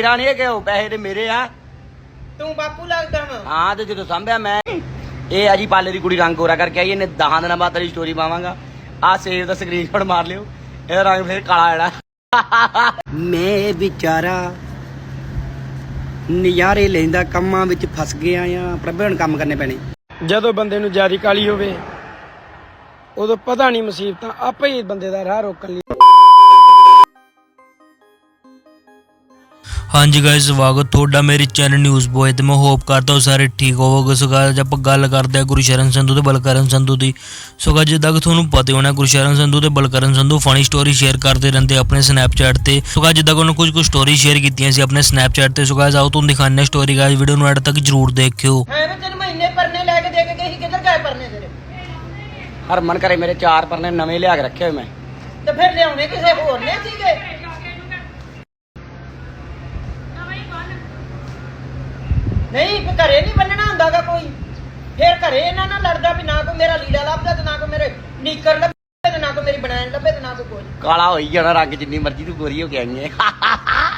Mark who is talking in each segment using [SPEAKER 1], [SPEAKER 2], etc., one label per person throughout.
[SPEAKER 1] ਤੇਰਾ ਨਹੀਂ ਕਿ ਉਹ ਪੈਸੇ ਤੇ ਮੇਰੇ ਆ?
[SPEAKER 2] ਤੂੰ ਬਾਪੂ ਲੱਗਦਾ ਵਾ।
[SPEAKER 1] ਹਾਂ ਤੇ ਜਦੋਂ ਸੰਭਿਆ ਮੈਂ ਇਹ ਆ ਜੀ ਪਾਲੇ ਦੀ ਕੁੜੀ ਰੰਗ ਗੋਰਾ ਕਰਕੇ ਆਈ ਇਹਨੇ 10 ਦਿਨਾਂ ਬਾਅਦ ਤੇਰੀ ਸਟੋਰੀ ਪਾਵਾਂਗਾ। ਆ ਸੇਵ ਦਾ ਸਕਰੀਨਸ਼ਾਟ ਮਾਰ ਲਿਓ ਇਹ ਰੰਗ ਫਿਰ ਕਾਲਾ ਜਿਹੜਾ। ਮੈਂ ਵਿਚਾਰਾ ਨਜ਼ਾਰੇ ਲੈਂਦਾ ਕੰਮਾਂ ਵਿੱਚ ਫਸ ਗਿਆ ਆ ਪ੍ਰਭੇ ਹੁਣ ਕੰਮ ਕਰਨੇ ਪੈਣੇ।
[SPEAKER 3] ਜਦੋਂ ਬੰਦੇ ਨੂੰ ਜਿਆਦੀ ਕਾਲੀ ਹੋਵੇ ਉਦੋਂ ਪਤਾ ਨਹੀਂ ਮੁਸੀਬਤਾਂ ਆਪੇ ਹੀ ਬੰਦੇ ਦਾ ਰਾਹ ਰੋਕਣ ਲਈ।
[SPEAKER 4] ਹਾਂਜੀ ਗਾਇਸ ਸਵਾਗਤ ਤੁਹਾਡਾ ਮੇਰੇ ਚੈਨਲ ਨਿਊਜ਼ ਬੋਏ ਤੇ। ਮੈਂ ਹੋਪ ਕਰਦਾ ਹਾਂ ਸਾਰੇ ਠੀਕ ਹੋਵੋਗੇ। ਸੋ ਅੱਜ ਆਪਾਂ ਗੱਲ ਕਰਦੇ ਹਾਂ ਗੁਰਸ਼ਰਨ ਸੰਧੂ ਤੇ ਬਲਕਰਨ ਸੰਧੂ ਦੀ। ਸੋ guys, ਜਿੱਦਾਂ ਕਿ ਤੁਹਾਨੂੰ ਪਤਾ ਹੀ ਹੋਣਾ ਗੁਰਸ਼ਰਨ ਸੰਧੂ ਤੇ Balkaran Sandhu funny story share ਕਰਦੇ ਰਹਿੰਦੇ ਆਪਣੇ ਸਨੈਪਚੈਟ ਤੇ। ਸੋ guys, ਜਿੱਦਾਂ ਕਿ ਉਹਨਾਂ ਕੁਝ ਕੁ ਸਟੋਰੀ ਸ਼ੇਅਰ ਕੀਤੀਆਂ ਸੀ ਆਪਣੇ ਸਨੈਪਚੈਟ ਤੇ। ਸੋ guys, ਆਓ ਤੁਹਾਨੂੰ ਦਿਖਾਉਂਦੇ ਹਾਂ ਸਟੋਰੀ ਗਾਇਸ ਵੀਡੀਓ ਨੂੰ ਐਡ ਤੱਕ ਜਰੂਰ ਦੇਖਿਓ।
[SPEAKER 2] ਹੈ ਵੇ ਤੈਨੂੰ ਮਹੀਨੇ ਪਰਨੇ ਲੈ ਕੇ ਦੇ ਕੇ ਗਈ ਸੀ, ਕਿੱਧਰ ਗਏ ਪਰਨੇ ਤੇਰੇ?
[SPEAKER 1] ਹਰਮਨ ਘਰੇ ਮੇਰੇ ਚਾਰ ਪਰਨੇ ਨਵੇਂ ਲਿਆ ਕੇ ਰੱਖੇ ਹੋਏ ਮੈਂ।
[SPEAKER 2] ਤੇ ਫਿਰ ਲਿਆਉਣੇ ਕਿਸੇ ਹੋਰ ਨੇ ਸੀਗੇ? ਨਹੀਂ ਘਰੇ ਨਹੀਂ ਬੰਨਣਾ ਹੁੰਦਾਗਾ ਕੋਈ। ਫਿਰ ਘਰੇ ਇਹਨਾਂ ਨਾਲ ਲੜਦਾ ਵੀ ਨਾ ਕੋਈ ਮੇਰਾ ਲੀੜਾ ਲੱਭਦਾ ਤੇ ਨਾ ਕੋਈ ਮੇਰੇ ਨੀਕਰ ਲੱਭੇ ਤੇ ਨਾ ਕੋਈ ਮੇਰੀ ਬਣਾਣ ਲੱਭੇ ਤੇ ਨਾ ਕੋਈ ਕੁਝ
[SPEAKER 1] ਕਾਲਾ ਹੋਈ ਜਾਣਾ ਰੰਗ ਜਿੰਨੀ ਮਰਜ਼ੀ ਤੂੰ ਗੋਰੀ ਹੋ ਕੇ ਆਈ ਹੈ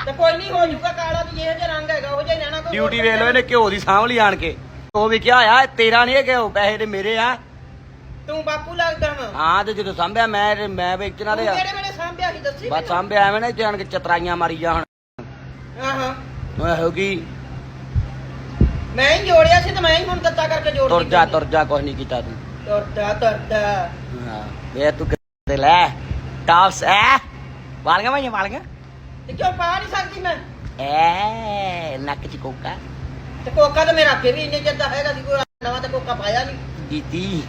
[SPEAKER 2] ਤੇ ਕੋਈ ਨਹੀਂ ਹੋ ਜੂਗਾ ਕਾਲਾ ਵੀ ਜਿਹੋ ਜਿਹਾ ਰੰਗ ਹੈਗਾ ਉਹ ਜਿਹਾ ਹੀ ਰਹਿਣਾ ਕੋਈ
[SPEAKER 1] ਡਿਊਟੀ ਵੇਖ ਲਓ ਇਹਨੇ ਘਿਓ ਦੀ ਸਾਂਭ ਲਈ ਆਣ ਕੇ। ਉਹ ਵੀ ਕਿਹਾ ਆ ਤੇਰਾ ਨਹੀਂ ਕਿ ਉਹ ਪੈਸੇ ਤੇ ਮੇਰੇ ਆ।
[SPEAKER 2] ਤੂੰ ਬਾਪੂ ਲੱਗਦਾ ਵਾ।
[SPEAKER 1] ਹਾਂ ਤੇ ਜਦੋਂ ਸੰਭਿਆ ਮੈਂ ਮੈਂ ਵੇਚਣਾ
[SPEAKER 2] ਤੂੰ
[SPEAKER 1] ਤੇ
[SPEAKER 2] ਕਿਹੜੇ ਵੇਲੇ ਸਾਂਭਿਆ ਸੀ ਦੱਸੀ
[SPEAKER 1] ਬਸ ਸੰਭਿਆ ਐਵੇਂ ਨਾ ਜਾਣ ਕੇ ਚਤਰਾਈਆਂ ਮਾਰੀ ਜਾ ਹੁਣ।
[SPEAKER 2] ਹਾਂ ਹਾਂ
[SPEAKER 1] ਓਏ ਹੋ ਗਈ।
[SPEAKER 2] ਮੈਂ ਹੀ ਜੋੜਿਆ ਸੀ ਤੇ ਮੈਂ ਹੀ ਹੁਣ ਦਿੱਤਾ ਕਰਕੇ ਜੋੜ
[SPEAKER 1] ਤੁਰ ਜਾ ਤੁਰ ਜਾ ਕੁਝ ਨਹੀਂ ਕੀਤਾ ਤੂੰ।
[SPEAKER 2] ਤੁਰਦਾ ਤੁਰਦਾ
[SPEAKER 1] ਹਾਂ ਵੇ ਤੂੰ ਕਿਤੇ ਲੈ। ਟਾਪਸ ਐ। ਵਾਲੀਆਂ ਵਾਲੀਆਂ ਵਾਲੀਆਂ?
[SPEAKER 2] ਤੇ ਕਿਉਂ ਪਾ ਨਹੀਂ ਸਕਦੀ ਮੈਂ?
[SPEAKER 1] ਐ ਨੱਕ ਚ ਕੋਕਾ।
[SPEAKER 2] ਤੇ ਕੋਕਾ ਤਾਂ ਮੇਰਾ ਅੱਗੇ ਵੀ ਇੰਨੇ ਚਿਰ ਦਾ ਹੈਗਾ ਸੀ ਕੋਈ ਨਵਾਂ ਤੇ ਕੋਕਾ ਪਾਇਆ ਨਹੀਂ।
[SPEAKER 1] ਦੀਤੀ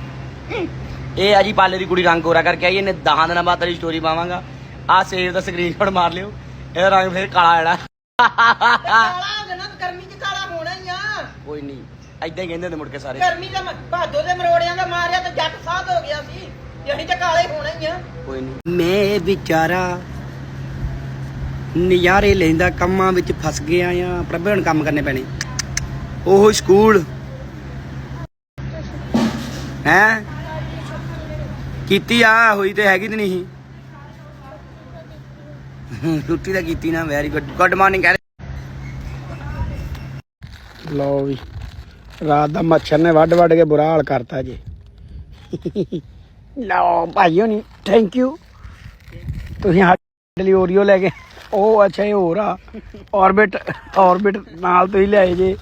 [SPEAKER 1] ਇਹ ਆ ਜੀ ਪਾਲੇ ਦੀ ਕੁੜੀ ਰੰਗ ਗੋਰਾ ਕਰਕੇ ਆਈ ਇਹਨੇ 10 ਦਿਨਾਂ ਬਾਅਦ ਤੇਰੀ ਸਟੋਰੀ ਪਾਵਾਂਗਾ। ਆ ਸੇਵ ਦਾ ਸਕਰੀਨਸ਼ਾਟ ਮਾਰ ਲਿਓ ਇਹ ਰੰਗ ਫਿਰ ਕਾਲਾ ਜਿਹੜਾ। ਕੋਈ ਨਹੀਂ। ਐਦਾਂ ਹੀ ਕਹਿੰਦੇ ਹੁੰਦੇ ਮੁੜ ਕੇ ਸਾਰੇ।
[SPEAKER 2] ਗਰਮੀ ਦਾ ਮ- ਭਾਦੋ ਦੇ ਮਰੋੜਿਆਂ ਦਾ ਮਾਰਿਆ ਤੇ ਜੱਟ ਸਾਧ ਹੋ ਗਿਆ ਸੀ। ਅਸੀਂ ਤੇ ਕਾਲੇ ਹੋਣਾ ਹੀ ਆ।
[SPEAKER 1] ਕੋਈ ਨਹੀਂ। ਮੈਂ ਵਿਚਾਰਾ ਨਜ਼ਾਰੇ ਲੈਂਦਾ ਕੰਮਾਂ ਵਿੱਚ ਫਸ ਗਿਆ ਆ। ਪ੍ਰਭੇ ਹੁਣ ਕੰਮ ਕਰਨੇ ਪੈਣੇ। ਉਹ ਸਕੂਲ। ਹੈ? ਕੀਤੀ ਆ ਹੋਈ ਤੇ ਹੈਗੀ ਤੇ ਨਹੀਂ। ਛੁੱਟੀ ਤਾਂ ਕੀਤੀ ਨਾ ਵੈਰੀ ਗੁੱਡ ਗੁੱਡ ਮਾਰਨਿੰਗ
[SPEAKER 3] ਲਓ ਵੀ। ਰਾਤ ਦਾ ਮੱਛਰ ਨੇ ਵੱਡ ਵੱਡ ਕੇ ਬੁਰਾ ਹਾਲ ਕਰਤਾ ਜੀ। ਲਓ ਭਾਈ ਨਹੀਂ ਥੈਂਕ ਯੂ ਤੁਸੀਂ ਸਾਡੇ ਲਈ ਓਰੀਓ ਲੈ ਕੇ, ਉਹ ਅੱਛਾ ਇਹ ਹੋਰ ਆ। ਆਰਬਿਟ ਆਰਬਿਟ ਨਾਲ ਤੁਸੀਂ ਲਿਆਏ ਜੇ।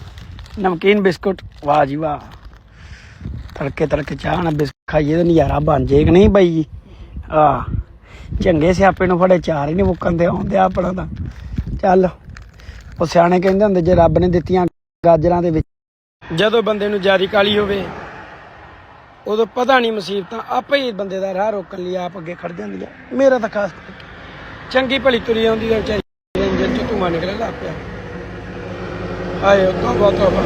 [SPEAKER 3] ਨਮਕੀਨ ਬਿਸਕੁਟ, ਵਾਹ ਜੀ ਵਾਹ। ਤੜਕੇ ਤੜਕੇ ਚਾਹ ਨਾਲ ਬਿਸਕੁਟ ਖਾਈਏ ਤਾਂ ਨਜ਼ਾਰਾ ਬਣ ਜੇ ਕਿ ਨਹੀਂ ਬਾਈ ਜੀ? ਆ ਚੰਗੇ ਸਿਆਪੇ ਨੂੰ ਫੜੇ ਚਾਰ ਹੀ ਨਹੀਂ ਮੁੱਕਣ ਦੇ ਆਉਂਦੇ ਆ ਆਪਣਾ ਤਾਂ। ਚੱਲ, ਉਹ ਸਿਆਣੇ ਕਹਿੰਦੇ ਹੁੰਦੇ, ਜੇ ਰੱਬ ਨੇ ਦਿੱਤੀਆਂ ਗਾਜਰਾਂ ਦੇ ਵਿੱਚ। ਜਦੋਂ ਬੰਦੇ ਨੂੰ ਜਾਰੀ ਕਾਲੀ ਹੋਵੇ, ਉਦੋਂ ਪਤਾ ਨਹੀਂ ਮੁਸੀਬਤਾਂ, ਆਪੇ ਹੀ ਬੰਦੇ ਦਾ ਰਾਹ ਰੋਕਣ ਲਈ ਆਪ ਅੱਗੇ ਖੜ ਜਾਂਦੀਆਂ ਮੇਰਾ ਤਾਂ ਖਾਸ ਚੰਗੀ ਭਲੀ ਤੁਰੀ ਆਉਂਦੀ ਤਾਂ ਵਿਚਾਰੀ ਇੰਜਨ ਚੋਂ ਧੂੰਆਂ ਨਿਕਲਣ ਲੱਗ ਪਿਆ। ਹਾਏ ਤੋਬਾ ਤੋਬਾ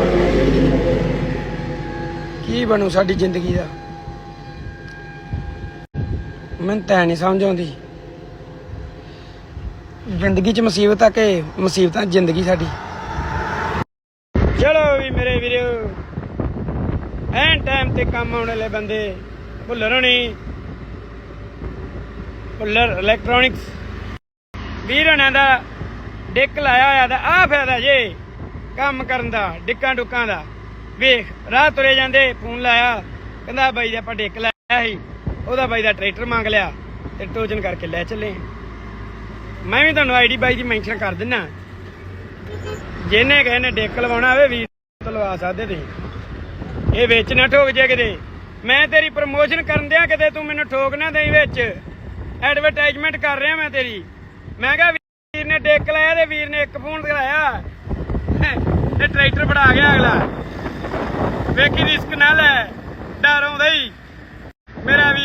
[SPEAKER 3] ਕੀ ਬਣੂ ਸਾਡੀ ਜ਼ਿੰਦਗੀ ਦਾ? ਮੈਨੂੰ ਤਾਂ ਨਹੀਂ ਸਮਝ ਆਉਂਦੀ। ਜ਼ਿੰਦਗੀ 'ਚ ਮੁਸੀਬਤ ਆ ਕਿ ਮੁਸੀਬਤਾਂ ਜ਼ਿੰਦਗੀ ਸਾਡੀ? ਚਲੋ ਵੀ ਮੇਰੇ ਵੀਰੋ, ਐਨ ਟਾਈਮ ਤੇ ਕੰਮ ਆਉਣ ਵਾਲੇ ਬੰਦੇ, ਭੁੱਲਰ ਹੋਣੀ। ਭੁੱਲਰ ਇਲੈਕਟ੍ਰੋਨਿਕਸ ਵੀਰ ਹੋਣਾ ਦਾ ਡਿੱਕ ਲਾਇਆ ਹੋਇਆ ਦਾ ਆ ਫਾਇਦਾ ਜੇ ਕੰਮ ਕਰਨ ਦਾ, ਡਿੱਕਾਂ ਡੁੱਕਾਂ ਦਾ। ਵੇਖ, ਰਾਹ ਤੁਰੇ ਜਾਂਦੇ ਫੋਨ ਲਾਇਆ, ਕਹਿੰਦਾ ਬਾਈ ਦਾ ਆਪਾਂ ਡਿੱਕ ਲਾਇਆ ਸੀ, ਉਹਦਾ ਬਾਈ ਦਾ ਟਰੈਕਟਰ ਮੰਗ ਲਿਆ ਤੇ ਟੋਜਨ ਕਰਕੇ ਲੈ ਚੱਲੇ ਮੈਂ ਵੀ ਤੁਹਾਨੂੰ ਆਈਡੀ ਬਾਈ ਦੀ ਮੈਂਸ਼ਨ ਕਰ ਦਿੰਨਾ ਜਿਹਨੇ ਕਹੇ ਨੇ ਡਿੱਕ ਲਵਾਉਣਾ ਹੋਵੇ, ਵੀਰ ਲਵਾ ਸਕਦੇ ਤੁਸੀਂ। ਇਹ ਵਿੱਚ ਨਾ ਠੋਕ ਜੇ ਕਿਤੇ। ਮੈਂ ਤੇਰੀ ਪ੍ਰਮੋਸ਼ਨ ਕਰਨ ਦਿਆਂ ਕਿਤੇ ਤੂੰ ਮੈਨੂੰ ਠੋਕ ਨਾ ਦੇਈ ਵਿੱਚ। ਐਡਵਰਟਾਈਜ਼ਮੈਂਟ ਕਰ ਰਿਹਾ ਮੈਂ ਤੇਰੀ। ਮੈਂ ਕਿਹਾ ਵੀਰ ਨੇ ਡੇਕ ਲਾਇਆ ਤੇ ਵੀਰ ਨੇ ਇੱਕ ਫੋਨ ਕਰਾਇਆ ਤੇ ਟਰੈਕਟਰ ਫੜਾ ਗਿਆ ਅਗਲਾ। ਵੇਖੀ ਰਿਸਕ ਨਾ ਲੈ, ਡਰ ਆਉਂਦਾ ਹੀ। ਮੇਰਾ ਵੀਰ